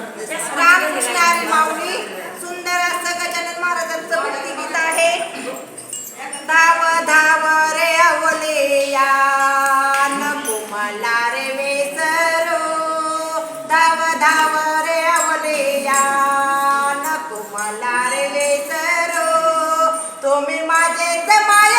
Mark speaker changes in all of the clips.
Speaker 1: रामकृष्णारी माऊली सुंदर असं गजानन महाराजांचं भक्ती गीत आहे. धाव धाव रे आवले या नको रे तुम्ही माझे समाज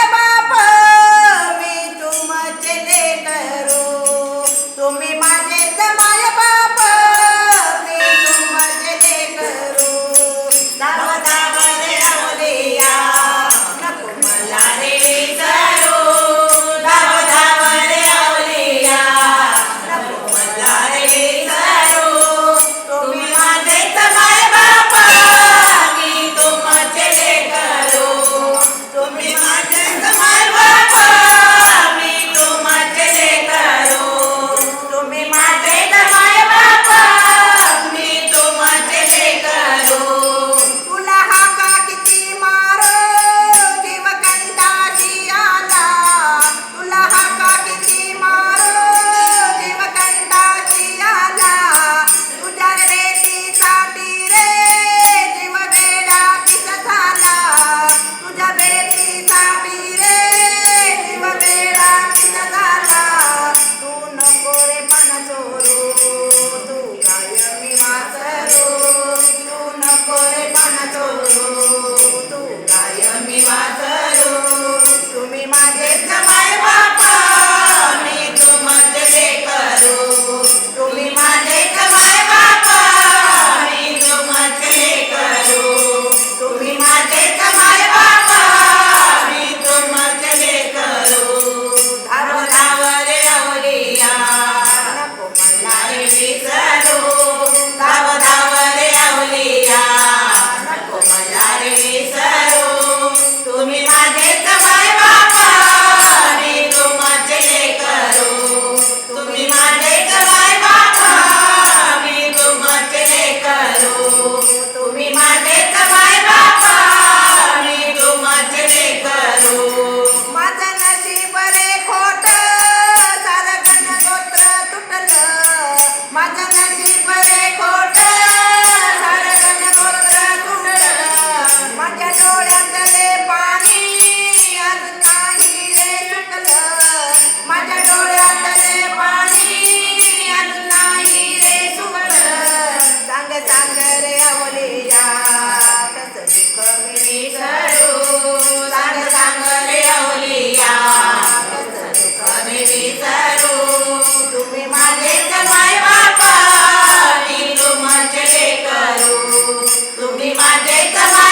Speaker 1: my day, my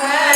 Speaker 1: Amen.